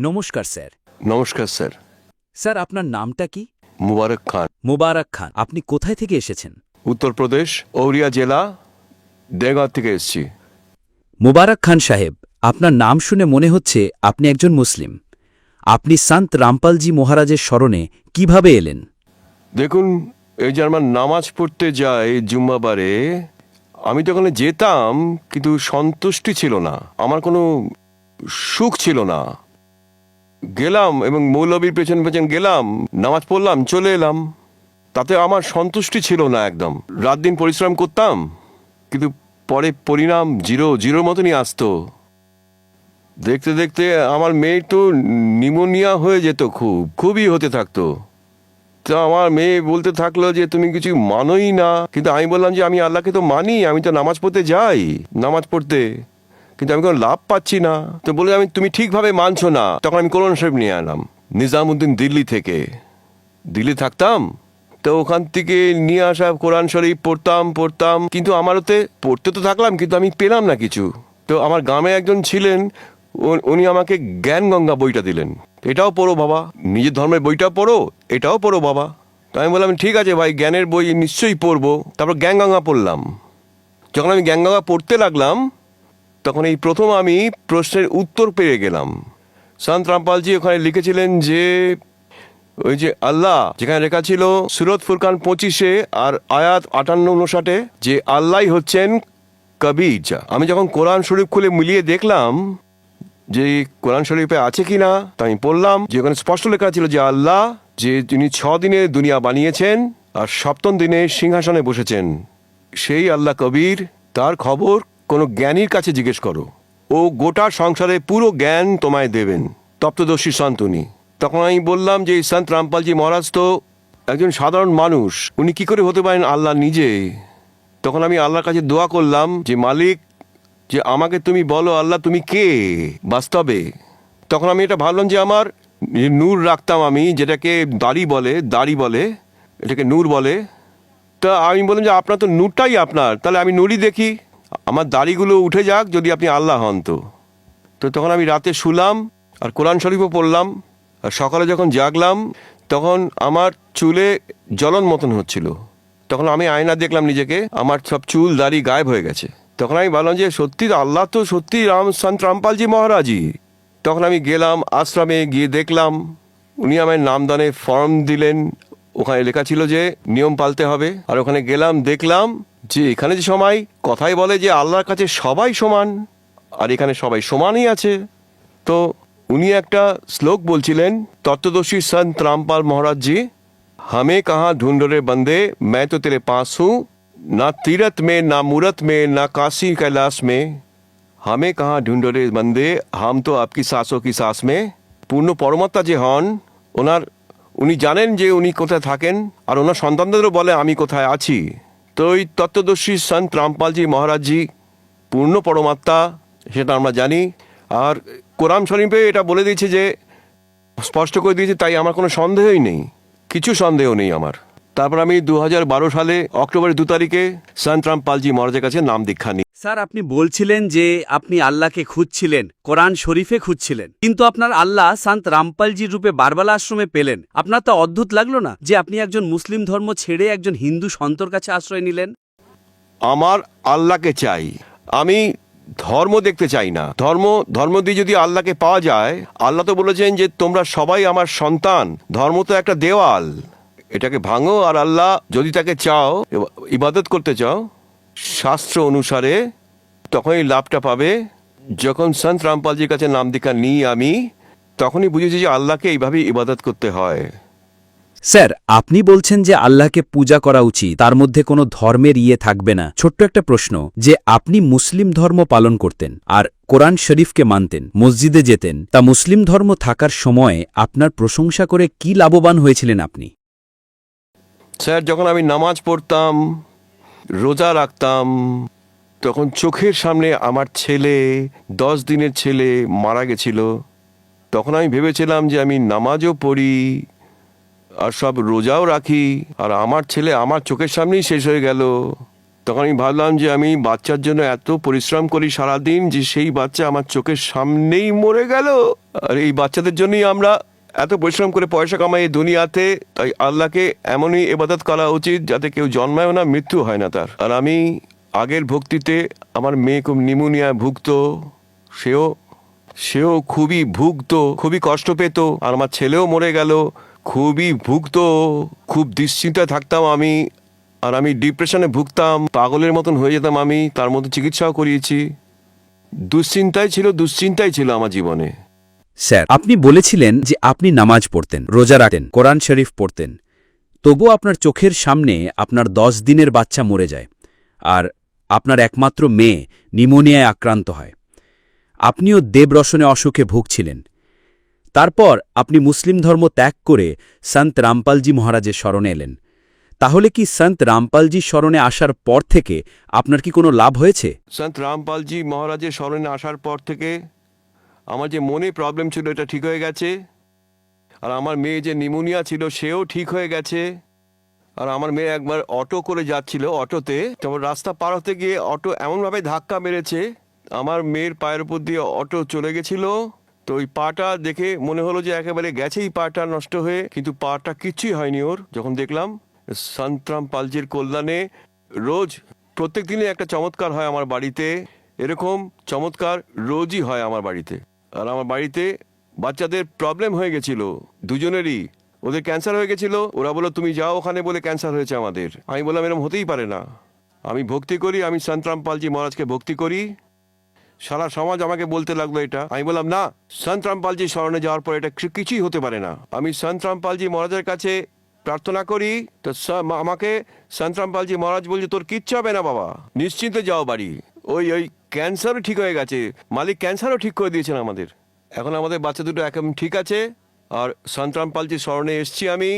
নমস্কার স্যার। নমস্কার sir. Sir আপনার নামটা কি? মুবারক খান। মুবারক খান। আপনি কোথায় থেকে এসেছেন? উত্তরপ্রদেশ ঔরিয়া জেলা দেগাঁও থেকে এসেছি। মুবারক খান সাহেব আপনার নাম শুনে মনে হচ্ছে আপনি একজন মুসলিম। আপনি সন্ত রামপালজি মহারাজের স্মরণে কীভাবে এলেন? দেখুন এই যে আমার নামাজ পড়তে যাই জুম্মাবারে আমি তো ওখানে যেতাম কিন্তু সন্তুষ্টি ছিল না। আমার কোনো সুখ ছিল না। গেলাম এবং মৌলবীর পেছন পেছন গেলাম, নামাজ পড়লাম, চলে এলাম। তাতে আমার সন্তুষ্টি ছিল না একদম। রাত দিন পরিশ্রম করতাম, কিন্তু পরে পরিণাম জিরো, জিরোর মতনই আসতো। দেখতে দেখতে আমার মেয়ের তো নিমোনিয়া হয়ে যেত খুব, খুবই হতে থাকতো। তো আমার মেয়ে বলতে থাকল যে, তুমি কিছু মানোই না। কিন্তু আমি বললাম যে, আমি আল্লাহকে তো মানি, আমি তো নামাজ পড়তে যাই, নামাজ পড়তে। কিন্তু আমি কোনো লাভ পাচ্ছি না। তো বলে আমি, তুমি ঠিকভাবে মানছো না। তখন আমি কোরআন শরীফ নিয়ে এলাম নিজামুদ্দিন দিল্লি থেকে। দিল্লি থাকতাম? তো ওখান থেকে নিয়ে আসা কোরআন শরীফ পড়তাম পড়তাম। কিন্তু আমার ওতে পড়তে তো থাকলাম, কিন্তু আমি পেলাম না কিছু। তো আমার গ্রামে একজন ছিলেন উনি আমাকে জ্ঞান গঙ্গা বইটা দিলেন। এটাও পড়ো বাবা, নিজের ধর্মের বইটা পড়ো, এটাও পড়ো বাবা। তো আমি বললাম, ঠিক আছে ভাই, জ্ঞানের বই নিশ্চয়ই পড়ব। তারপর জ্ঞান গঙ্গা পড়লাম। যখন আমি জ্ঞান গঙ্গা পড়তে লাগলাম তখন এই প্রথম আমি প্রশ্নের উত্তর পেয়ে গেলাম। সন্ত রামপালজি ওখানে লিখেছিলেন যে, ওই যে আল্লাহ, যেখানে লেখা ছিল, সুরত ফুরকান পঁচিশে আর আয়াত আটান্ন উনষাটে, যে আল্লাহ হচ্ছেন কবির আমি যখন কোরআন শরীফ খুলে মিলিয়ে দেখলাম যে কোরআন শরীফে আছে কি না তা আমি পড়লাম যে ওখানে স্পষ্ট লেখা ছিল যে আল্লাহ, যে তিনি ছ দিনে দুনিয়া বানিয়েছেন আর সপ্তম দিনে সিংহাসনে বসেছেন। সেই আল্লাহ কবির, তার খবর কোনো জ্ঞানীর কাছে জিজ্ঞেস করো। ও গোটা সংসারে পুরো জ্ঞান তোমায় দেবেন। তপ্তদর্শী সন্ত উনি তখন আমি বললাম যে, সন্ত রামপালজি মহারাজ তো একজন সাধারণ মানুষ, উনি কি করে হতে পারেন আল্লাহ নিজে? তখন আমি আল্লাহর কাছে দোয়া করলাম যে, মালিক, যে আমাকে তুমি বলো, আল্লাহ তুমি কে বাস্তবে? তখন আমি এটা ভাবলাম যে, আমার নূর রাখতাম আমি, যেটাকে দাড়ি বলে দাড়ি বলে, এটাকে নূর বলে। তা আমি বললাম যে, আপনার তো নূরটাই আপনার, তাহলে আমি নূরই দেখি। আমার দাড়িগুলো উঠে যাক যদি আপনি আল্লাহ হন তো। তো তখন আমি রাতে শুলাম আর কোরআন শরীফও পড়লাম আর সকালে যখন জাগলাম, তখন আমার চুলে জ্বলন মতন হচ্ছিল। তখন আমি আয়না দেখলাম নিজেকে, আমার সব চুল, দাড়ি গায়েব হয়ে গেছে। তখন আমি ভাবলাম যে সত্যি আল্লাহ তো সত্যি রাম, সন্ত রামপালজি মহারাজি তখন আমি গেলাম আশ্রমে, গিয়ে দেখলাম উনি আমায় নামদানে ফর্ম দিলেন। ওখানে লেখা ছিল যে নিয়ম পালতে হবে। আর ওখানে গেলাম, দেখলাম যে এখানে যে সময় কথাই বলে যে আল্লাহর কাছে সবাই সমান আর এখানে সবাই সমানই আছে তো উনি একটা শ্লোক বলছিলেন তত্ত্বদর্শী সন্ত রামপাল মহারাজ জি हमें कहाँ ढूंढ रे बंदे मैं तो तेरे पास हूँ ना तीरथ में ना मूरत में ना काशी कैलाश में हमें कहाँ ढूंढ रे बंदे हम तो आपकी सांसों की सांस में পূর্ণ পরমাত্মা যে হন ওনার উনি জানেন যে উনি কোথায় থাকেন আর ওনার সন্তানদেরও বলে আমি কোথায় আছি তো ওই তত্ত্বদর্শী সন্ত রামপালজি মহারাজজি, পূর্ণ পরমাত্মা, সেটা আমরা জানি। আর কোরআন শরীফে এটা বলে দিয়েছে যে, স্পষ্ট করে দিয়েছে, তাই আমার কোনো সন্দেহই নেই। কিছু সন্দেহ নেই আমার। তারপর আমি দু হাজার বারো সালে অক্টোবরের দু তারিখে সন্ত রামপালজি মহারাজের কাছে নাম দীক্ষা নিই। স্যার, আপনি বলছিলেন যে আপনি আল্লাহকে খুঁজছিলেন, কোরআন শরীফে খুঁজছিলেন। কিন্তু আপনার আল্লাহ সান্ত রামপালজির রূপে বারবালা আশ্রমে পেলেন। আপনার তো অদ্ভুত লাগল না যে আপনি একজন মুসলিম ধর্ম ছেড়ে একজন হিন্দু সন্তর কাছে আশ্রয় নিলেন? আমার আল্লাহকে চাই। আমি ধর্ম দেখতে চাই না। ধর্ম ধর্ম দিয়ে যদি আল্লাহকে পাওয়া যায়, আল্লাহ তো বলেছেন যে তোমরা সবাই আমার সন্তান। ধর্ম তো একটা দেওয়াল। এটাকে ভাঙো আর আল্লাহ যদি তাকে চাও ইবাদত করতে চাও শাস্ত্র অনুসারে তখনই লাভটা পাবে। যখন সন্ত রামপালজির কাছে নাম দীক্ষা নিই আমি তখনই বুঝেছি যে আল্লাহকে এইভাবে ইবাদত করতে হয়। স্যার আপনি বলছেন যে আল্লাহকে পূজা করা উচিত তার মধ্যে কোনো ধর্মের ইয়ে থাকবে না। ছোট্ট একটা প্রশ্ন যে আপনি মুসলিম ধর্ম পালন করতেন আর কোরআন শরীফকে মানতেন মসজিদে যেতেন তা মুসলিম ধর্ম থাকার সময় আপনার প্রশংসা করে কি লাভবান হয়েছিলেন আপনি? স্যার যখন আমি নামাজ পড়তাম রোজা রাখতাম। তখন চোখের সামনে আমার ছেলে, দশ দিনের ছেলে মারা গেছিল। তখন আমি ভেবেছিলাম যে আমি নামাজও পড়ি আর সব রোজাও রাখি আর আমার ছেলে আমার চোখের সামনেই শেষ হয়ে গেল। তখন আমি ভাবলাম যে আমি বাচ্চার জন্য এত পরিশ্রম করি সারাদিন যে সেই বাচ্চা আমার চোখের সামনেই মরে গেল। আর এই বাচ্চাদের জন্যই আমরা এত পরিশ্রম করে পয়সা কামাই এই দুনিয়াতে, তাই আল্লাহকে এমনই এবাদত করা উচিত যাতে কেউ জন্মায়ও না মৃত্যু হয় না তার। আর আমি আগের ভক্তিতে আমার মেয়ে খুব নিমোনিয়া ভুগত, সেও সেও খুবই ভুগত, খুবই কষ্ট পেত, আর আমার ছেলেও মরে গেল, খুবই ভুগত, খুব দুশ্চিন্তায় থাকতাম আমি, আর আমি ডিপ্রেশনে ভুগতাম, পাগলের মতন হয়ে যেতাম আমি, তার মতো চিকিৎসাও করিয়েছি। দুশ্চিন্তাই ছিল দুশ্চিন্তাই ছিল আমার জীবনে। স্যার, আপনি বলেছিলেন যে আপনি নামাজ পড়তেন, রোজা রাখতেন, কোরআন শরীফ পড়তেন। তবুও আপনার চোখের সামনে আপনার দশ দিনের বাচ্চা মরে যায় আর আপনার একমাত্র মেয়ে নিমোনিয়ায় আক্রান্ত হয়। আপনিও দেবরসনে অসুখে ভুগছিলেন। তারপর আপনি মুসলিম ধর্ম ত্যাগ করে সন্ত রামপালজি মহারাজের স্মরণে এলেন। তাহলে কি সন্ত রামপালজি স্মরণে আসার পর থেকে আপনার কি কোনো লাভ হয়েছে? সন্ত রামপালজি মহারাজের স্মরণে আসার পর থেকে আমার যে মনে প্রবলেম ছিল এটা ঠিক হয়ে গেছে। আর আমার মেয়ে যে নিমোনিয়া ছিল, সেও ঠিক হয়ে গেছে। আর আমার মেয়ে একবার অটো করে যাচ্ছিল অটোতে। তারপর রাস্তা পার হতে গিয়ে অটো এমনভাবে ধাক্কা মেরেছে, আমার মেয়ের পায়ের উপর দিয়ে অটো চলে গেছিল। তো ওই পাটা দেখে মনে হলো যে একেবারে গেছেই পাটা নষ্ট হয়ে, কিন্তু পাটা কিচ্ছুই হয়নি ওর। যখন দেখলাম, সন্তরাম পালজির কল্যাণে রোজ প্রত্যেক দিনই একটা চমৎকার হয় আমার বাড়িতে। এরকম চমৎকার রোজই হয় আমার বাড়িতে। আর আমার বাড়িতে বাচ্চাদের প্রবলেম হয়ে গেছিল। দুজনেরই। ওদের ক্যান্সার হয়ে গেছিল। ওরা বলল, তুমি যাও ওখানে বলে ক্যান্সার হয়েছে আমাদের। আমি বললাম এরকম হতেই পারে না। আমি ভক্তি করি, আমি সন্তরাম পালজি মহারাজকে ভক্তি করি। সারা সমাজ আমাকে বলতে লাগল এটা। আমি বললাম, না সন্ত রামপালজি স্মরণে যাওয়ার পর এটা কিছুই হতে পারে না। আমি সন্ত রামপালজি মহারাজের কাছে প্রার্থনা করি, তো আমাকে সন্ত রামপালজি মহারাজ বলছে, তোর কিচ্ছু হবে না বাবা। নিশ্চিন্তে যাও বাড়ি। ওই ওই ক্যান্সারও ঠিক হয়ে গেছে। মালিক ক্যান্সারও ঠিক করে দিয়েছেন আমাদের। এখন আমাদের বাচ্চা দুটো একদম ঠিক আছে। আর সন্ত রামপালজি স্মরণে এসছি আমি।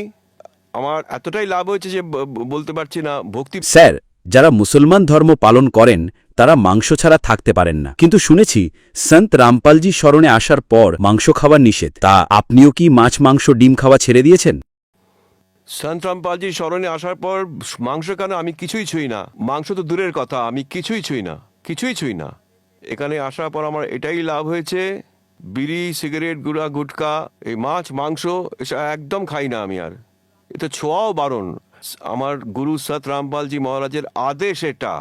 আমার এতটাই লাভ হয়েছে যে বলতে পারছি না ভক্তি স্যার যারা মুসলমান ধর্ম পালন করেন তারা মাংস ছাড়া থাকতে পারেন না। কিন্তু শুনেছি সন্ত রামপালজি স্মরণে আসার পর মাংস খাওয়া নিষেধ। তা আপনিও কি মাছ মাংস ডিম খাওয়া ছেড়ে দিয়েছেন? সন্ত রামপালজি স্মরণে আসার পর মাংস কেন আমি কিছুই ছুঁই না। মাংস তো দূরের কথা আমি কিছুই ছুঁই না। কিছুই ছুঁই না। এখানে আসার পর আমার এটাই লাভ হয়েছে, বিড়ি, সিগারেট, গুড়া, গুটকা, এই মাছ, মাংস, এসব একদম খাই না আমি আর। এটা ছোঁয়াও বারণ। আমার গুরু সত রামপালজি মহারাজের আদেশ এটা,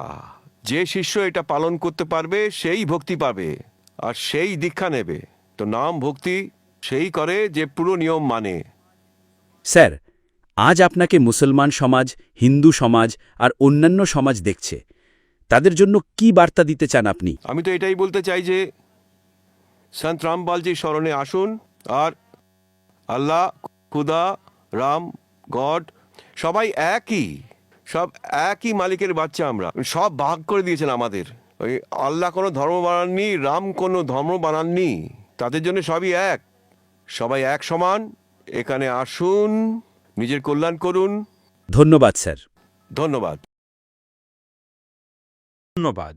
যে শিষ্য এটা পালন করতে পারবে, সেই ভক্তি পাবে, আর সেই দীক্ষা নেবে। তো নাম ভক্তি সেই করে যে পুরো নিয়ম মানে। স্যার, আজ আপনাকে মুসলমান সমাজ, হিন্দু সমাজ, আর অন্যান্য সমাজ দেখছে। তাদের জন্য কি বার্তা দিতে চান আপনি? আমি তো এটাই বলতে চাই যে সন্ত রামপালজির স্মরণে আসুন আর আল্লাহ খুদা রাম গড সবাই একই সব একই মালিকের বাচ্চা আমরা। সব ভাগ করে দিয়েছেন আমাদের। ওই আল্লাহ কোনো ধর্ম বানাননি রাম কোনো ধর্ম বানাননি। তাদের জন্য সবই এক। সবাই এক সমান। এখানে আসুন নিজের কল্যাণ করুন। ধন্যবাদ স্যার। ধন্যবাদ। ধন্যবাদ